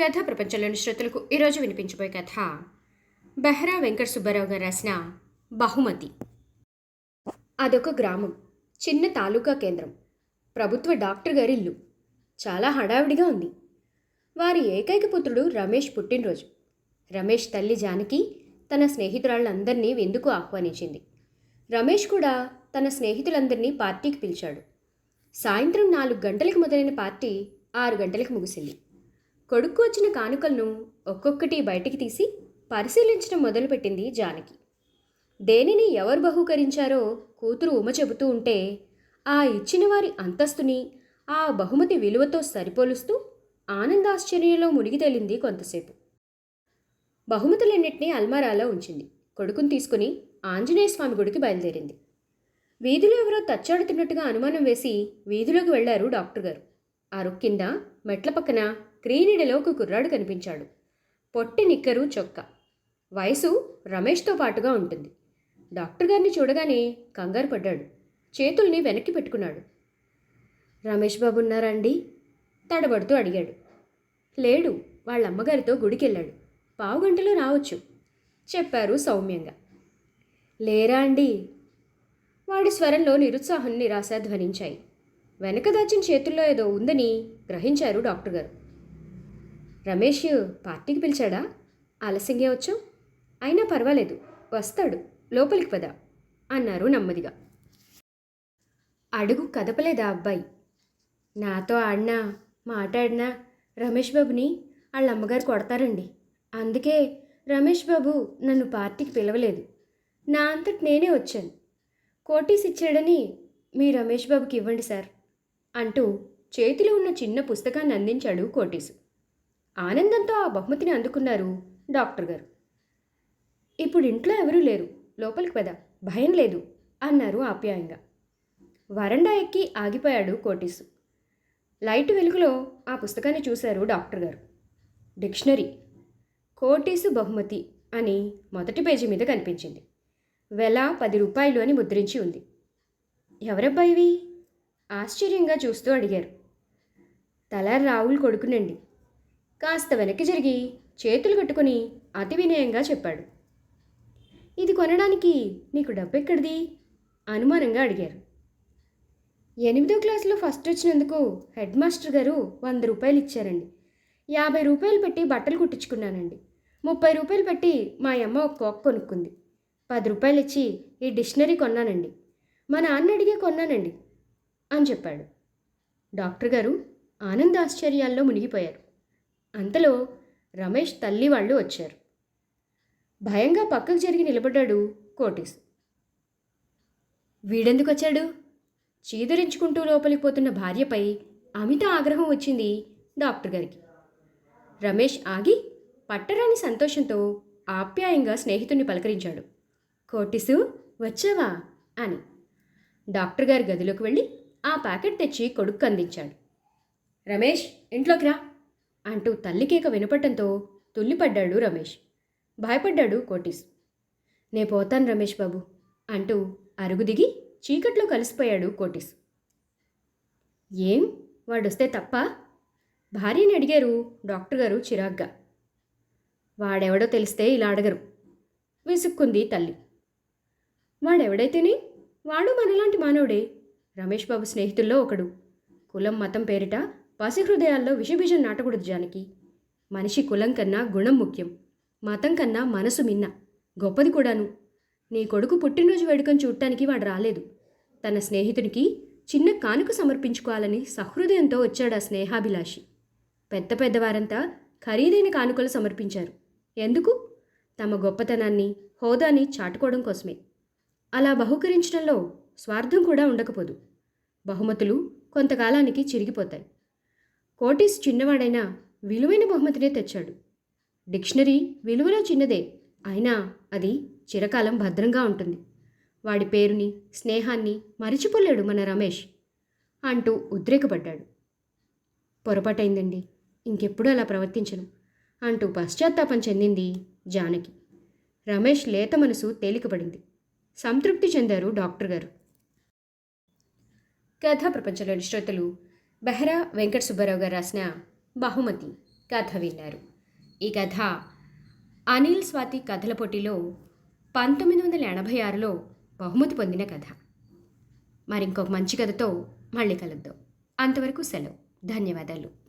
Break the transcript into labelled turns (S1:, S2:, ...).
S1: కథ ప్రపంచంలోని శ్రోతలకు ఈరోజు వినిపించబోయే కథ. బెహ్రా వెంకట సుబ్బారావు గారు రాసిన బహుమతి. అదొక గ్రామం చిన్న తాలూకా కేంద్రం ప్రభుత్వ డాక్టర్ గారి ఇల్లు. చాలా హడావిడిగా ఉంది. వారి ఏకైక పుత్రుడు రమేష్ పుట్టినరోజు. రమేష్ తల్లి జానకి తన స్నేహితురాళ్ళందరినీ విందుకు ఆహ్వానించింది. రమేష్ కూడా తన స్నేహితులందరినీ పార్టీకి పిలిచాడు. సాయంత్రం నాలుగు గంటలకు మొదలైన పార్టీ ఆరు గంటలకు ముగిసింది. కొడుకు వచ్చిన కానుకలను ఒక్కొక్కటి బయటికి తీసి పరిశీలించడం మొదలుపెట్టింది జానకి. దేనిని ఎవరు బహూకరించారో కూతురు ఉమ చెబుతూ ఉంటే ఆ ఇచ్చిన వారి అంతస్తుని ఆ బహుమతి విలువతో సరిపోలుస్తూ ఆనందాశ్చర్యంలో మునిగి తేలింది కొంతసేపు. బహుమతులన్నింటినీ అల్మారాలో ఉంచింది. కొడుకుని తీసుకుని ఆంజనేయ స్వామి గుడికి బయలుదేరింది. వీధిలో ఎవరో తచ్చాడుతున్నట్టుగా అనుమానం వేసి వీధిలోకి వెళ్ళారు డాక్టర్ గారు ఆ కింద మెట్ల పక్కన క్రీనిడలో ఒక కుర్రాడు కనిపించాడు. పొట్టి నిక్కరు చొక్క. వయసు రమేష్తో పాటుగా ఉంటుంది. డాక్టర్ గారిని చూడగానే కంగారు పడ్డాడు. చేతుల్ని వెనక్కి పెట్టుకున్నాడు. రమేష్ బాబు ఉన్నారండి? తడబడుతూ అడిగాడు. లేడు. వాళ్ళ అమ్మగారితో గుడికెళ్ళాడు పావుగంటలో రావచ్చు. చెప్పారు సౌమ్యంగా. లేరా అండి వాడి స్వరంలో నిరుత్సాహం నిరాశ ధ్వనించాయి. వెనక దాచిన చేతుల్లో ఏదో ఉందని గ్రహించారు డాక్టర్ గారు. రమేష్ పార్టీకి పిలిచాడా? ఆలస్యంగా వచ్చాం అయినా పర్వాలేదు వస్తాడు లోపలికి పద అన్నారు నెమ్మదిగా. అడుగు కదపలేదా అబ్బాయి? నాతో ఆడినా మాట్లాడినా రమేష్ బాబుని వాళ్ళ అమ్మగారు కొడతారండి. అందుకే రమేష్ బాబు నన్ను పార్టీకి పిలవలేదు. నా అంతటి నేనే వచ్చాను. కోటీస్ ఇచ్చాడని మీ రమేష్ బాబుకి ఇవ్వండి సార్. అంటూ చేతిలో ఉన్న చిన్న పుస్తకాన్ని అందించాడు కోటీసు. ఆనందంతో ఆ బహుమతిని అందుకున్నారు డాక్టర్ గారు. ఇప్పుడు ఇంట్లో ఎవరూ లేరు. లోపలికి పద. భయం లేదు అన్నారు ఆప్యాయంగా. వరండా ఎక్కి ఆగిపోయాడు కోటీసు. లైట్ వెలుగులో ఆ పుస్తకాన్ని చూశారు డాక్టర్ గారు. డిక్షనరీ. కోటీసు బహుమతి అని మొదటి పేజీ మీద కనిపించింది. వెల పది రూపాయలు అని ముద్రించి ఉంది. ఎవరబ్బాయివి ఆశ్చర్యంగా చూస్తూ అడిగారు. తల రావుల్ కొడుకునండి. కాస్త వెనక్కి జరిగి చేతులు కట్టుకొని అతి వినయంగా చెప్పాడు. ఇది కొనడానికి నీకు డబ్బెక్కడిది? అనుమానంగా అడిగారు. ఎనిమిదో క్లాసులో ఫస్ట్ వచ్చినందుకు హెడ్ మాస్టర్ గారు వంద రూపాయలు ఇచ్చారండి. యాభై రూపాయలు పెట్టి బట్టలు కుట్టించుకున్నానండి. ముప్పై రూపాయలు పెట్టి మా అమ్మ ఒక కోక్ కొనుక్కుంది. పది రూపాయలు ఇచ్చి ఈ డిక్షనరీ కొన్నానండి. మా నాన్న అడిగే కొన్నానండి. అని చెప్పాడు. డాక్టర్ గారు ఆనంద ఆశ్చర్యాల్లో మునిగిపోయారు. అంతలో రమేష్ తల్లి వాళ్ళు వచ్చారు. భయంగా పక్కకు జరిగి నిలబడ్డాడు కోటీస్. వీడెందుకు వచ్చాడు? చీదరించుకుంటూ లోపలికి పోతున్న భార్యపై అమిత ఆగ్రహం వచ్చింది డాక్టర్ గారికి. రమేష్ ఆగి పట్టరాని సంతోషంతో ఆప్యాయంగా స్నేహితుడిని పలకరించాడు. కోటిసు వచ్చావా? అని. డాక్టర్ గారి గదిలోకి వెళ్ళి ఆ ప్యాకెట్ తెచ్చి కొడుక్కు అందించాడు. రమేష్ ఇంట్లోకి రా అంటూ తల్లికేక వినపడటంతో తుల్లిపడ్డాడు రమేష్. భయపడ్డాడు కోటీస్. నే పోతాను రమేష్ బాబు అంటూ అరుగు దిగి చీకట్లో కలిసిపోయాడు కోటీస్. ఏం? వాడొస్తే తప్ప? భార్యని అడిగారు డాక్టర్ గారు చిరాగ్గా. వాడెవడో తెలిస్తే ఇలా అడగరు విసుక్కుంది తల్లి. వాడెవడైతేనే? వాడు మనలాంటి మానవుడే. రమేష్ బాబు స్నేహితుల్లో ఒకడు. కులం మతం పేరిట పసిహృదయాల్లో విషబీజం నాటకూడదు జానకి. మనిషి కులం కన్నా గుణం ముఖ్యం. మతం కన్నా మనసు మిన్న. గొప్పది కూడాను. నీ కొడుకు పుట్టినరోజు వేడుకను చూడటానికి వాడు రాలేదు. తన స్నేహితునికి చిన్న కానుక సమర్పించుకోవాలని సహృదయంతో వచ్చాడు ఆ స్నేహాభిలాషి. పెద్ద పెద్దవారంతా ఖరీదైన కానుకలు సమర్పించారు. ఎందుకు? తమ గొప్పతనాన్ని హోదాని చాటుకోవడం కోసమే. అలా బహుకరించడంలో స్వార్థం కూడా ఉండకపోదు. బహుమతులు కొంతకాలానికి చిరిగిపోతాయి. కోటీస్ చిన్నవాడైనా విలువైన బహుమతినే తెచ్చాడు. డిక్షనరీ విలువలో చిన్నదే అయినా అది చిరకాలం భద్రంగా ఉంటుంది. వాడి పేరుని స్నేహాన్ని మరిచిపోలేడు మన రమేష్ అంటూ ఉద్రేకపడ్డాడు. పొరపాటైందండి ఇంకెప్పుడు అలా ప్రవర్తించను అంటూ పశ్చాత్తాపం చెందింది జానకి. రమేష్ లేత మనసు తేలికపడింది. సంతృప్తి చెందారు డాక్టర్ గారు కథా ప్రపంచంలోని శ్రోతలు బెహ్రా వెంకట సుబ్బారావు గారు రాసిన బహుమతి కథ విన్నారు. ఈ కథ అనిల్ స్వాతి కథల పోటీలో పంతొమ్మిది వందల ఎనభై ఆరులో బహుమతి పొందిన కథ. మరి ఇంకొక మంచి కథతో మళ్ళీ కలుద్దాం. అంతవరకు సెలవు. ధన్యవాదాలు.